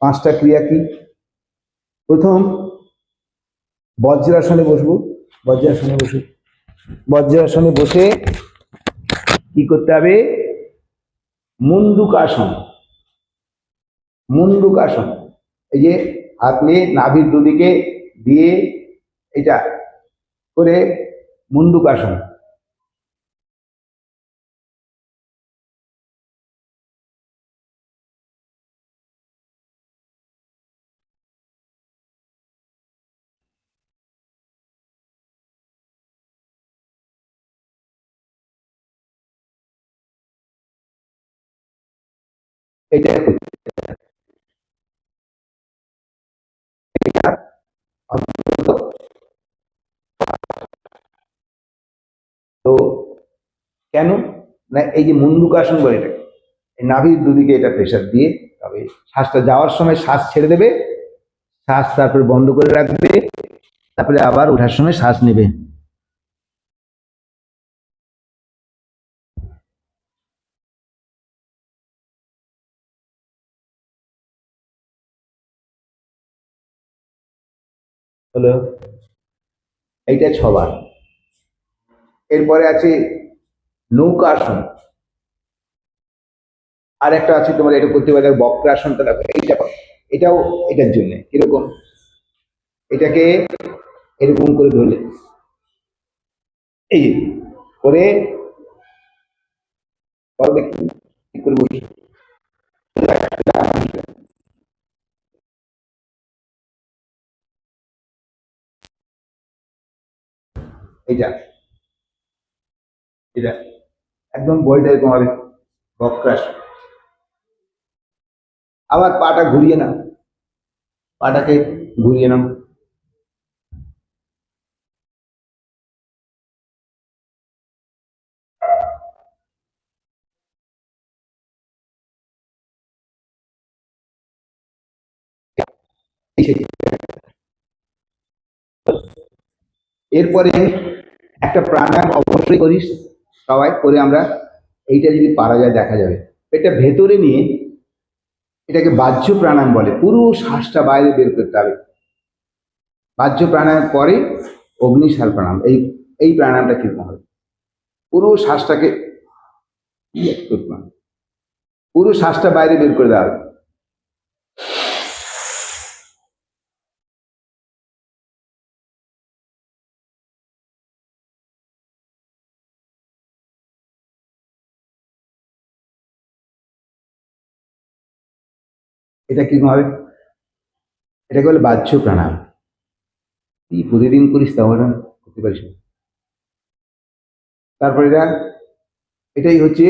পাঁচটা ক্রিয়া কি? প্রথম, বজ্রাসনে বসবো। বজ্রাসনে বসে বজ্রাসনে বসে কি করতে হবে? মুন্ডুকাসন মুন্ডুকাসন এই যে হাত নিয়ে নাভির দুদিকে দিয়ে এটা করে মুন্ডুকাসন এটা তো কেন? না, এই যে মুন্ডুকাসন বলে এটাকে, এই নাভির দুদিকে এটা প্রেশার দিয়ে তবে শ্বাসটা যাওয়ার সময় শ্বাস ছেড়ে দেবে, শ্বাস তারপরে বন্ধ করে রাখবে, তারপরে আবার ওঠার সময় শ্বাস নেবে। হলো এইটা ছবার। এরপরে আছে নৌকাসন। আর একটা আছে তোমার এটা করতে পারে বক্রাসনটা দেখো এইটা এটাও এটার জন্য, কীরকম? এটাকে এরকম করে ধরলে। এই করে করো করে বসে? এইটা এটা। একদম বইটা এরকম হবে। বক্রাসন আবার পাটা ঘুরিয়ে নাও। পাটাকে ঘুরিয়ে সেই। এরপরে একটা প্রাণায়াম অবশ্যই করিস, সবাই করে আমরা এইটা যদি পারা যায় দেখা যাবে। এটা ভেতরে নিয়ে এটাকে বাহ্য প্রাণায়াম বলে, পুরো শ্বাসটা বাইরে বের করতে হবে। বাহ্য প্রাণায়াম পরে অগ্নিশাল প্রাণায়াম, এই এই প্রাণায়ামটা কীরকম হবে? পুরো শ্বাসটাকে ইয়ে। পুরো শ্বাসটা বাইরে বের করে দেওয়া হবে। এটা কি হবে? এটাকে বলে বাহ্য প্রাণায়াম তুই প্রতিদিন করিস তা না করতে পারিস না। তারপরে এটা, এটাই হচ্ছে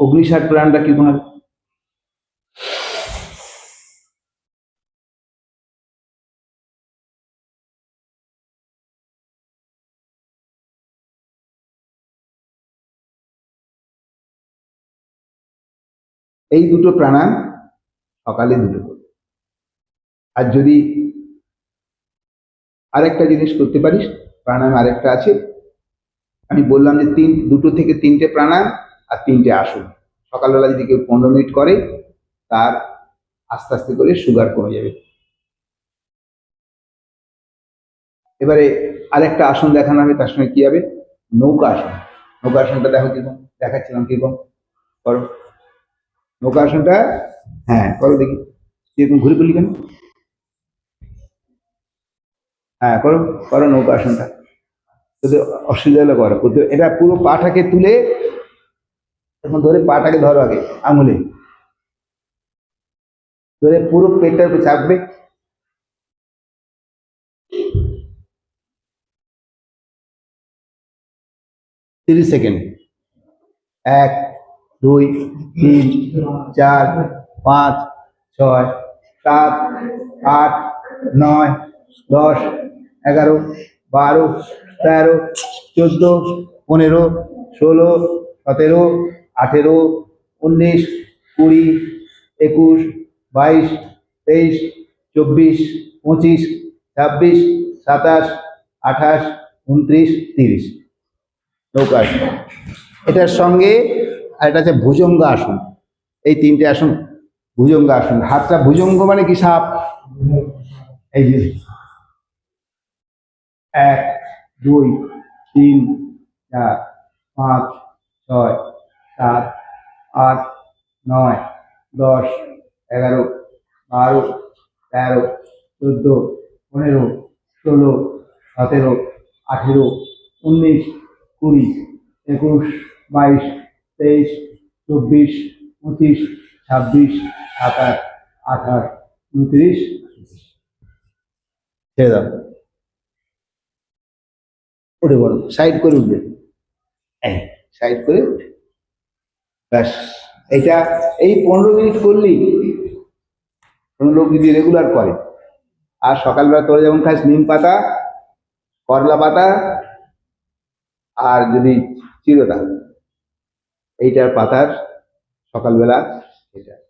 অগ্নিসার প্রাণটা কি হবে? এই দুটো প্রাণায়াম সকালে দুটো করবে। আর যদি আরেকটা জিনিস করতে পারিস, প্রাণায়াম আরেকটা আছে, আমি বললাম যে তিন, দুটো থেকে তিনটে প্রাণায়াম আর তিনটে আসন। সকালবেলা যদি কেউ পনেরো মিনিট করে, তার আস্তে আস্তে করে সুগার কমে যাবে। এবারে আরেকটা আসন দেখানো হবে, তার সঙ্গে কি হবে? নৌকা আসন। নৌকা আসনটা দেখো কীরকম, দেখাচ্ছিলাম কীরকম। করো। নৌকা আসনটা? হ্যাঁ করো দেখি। কীরকম ঘুরে পড়লি কেন? হ্যাঁ করো করো নৌকা আসনটা। যদি অসুবিধা হলে করো। এটা পুরো পাটাকে তুলে, এখন ধরে পাটাকে ধরো আগে, আঙুলে। ধরে পুরো পেটটার উপর চাপবে। তিরিশ সেকেন্ড। এক দুই, তিন, চার, পাঁচ, ছয়, সাত, আট, নয়, দশ, এগারো, বারো, তেরো, চোদ্দ, পনেরো, ষোলো, সতেরো, আঠেরো, উনিশ, কুড়ি, একুশ, বাইশ, তেইশ, চব্বিশ, পঁচিশ, ছাব্বিশ, সাতাশ, আঠাশ, উনত্রিশ, তিরিশ। নৌকা এটার সঙ্গে আর এটা হচ্ছে ভুজঙ্গ আসন। এই তিনটে আসন, ভুজঙ্গ আসন। হাতটা ভুজঙ্গ মানে কি সাপ? এই যে। এক, দুই, তিন, চার, পাঁচ, ছয়, সাত, আট, নয়, দশ, এগারো, বারো, তেরো, চোদ্দ, পনেরো, ষোলো, সতেরো, আঠেরো, উনিশ, কুড়ি, একুশ, বাইশ তেইশ, চব্বিশ, পঁচিশ, ছাব্বিশ, সাতাশ, আঠাশ, উনত্রিশ ছেড়ে দাও। উঠে বলো সাইড করে উঠবে। সাইড করে উঠে। ব্যাস, এইটা এই পনেরো মিনিট করলেই কোনো লোক যদি রেগুলার করে। আর সকালবেলা তোরা যেমন খাস নিম পাতা, করলা পাতা, আর যদি চিরতা এইটার পাতার সকালবেলা এটা।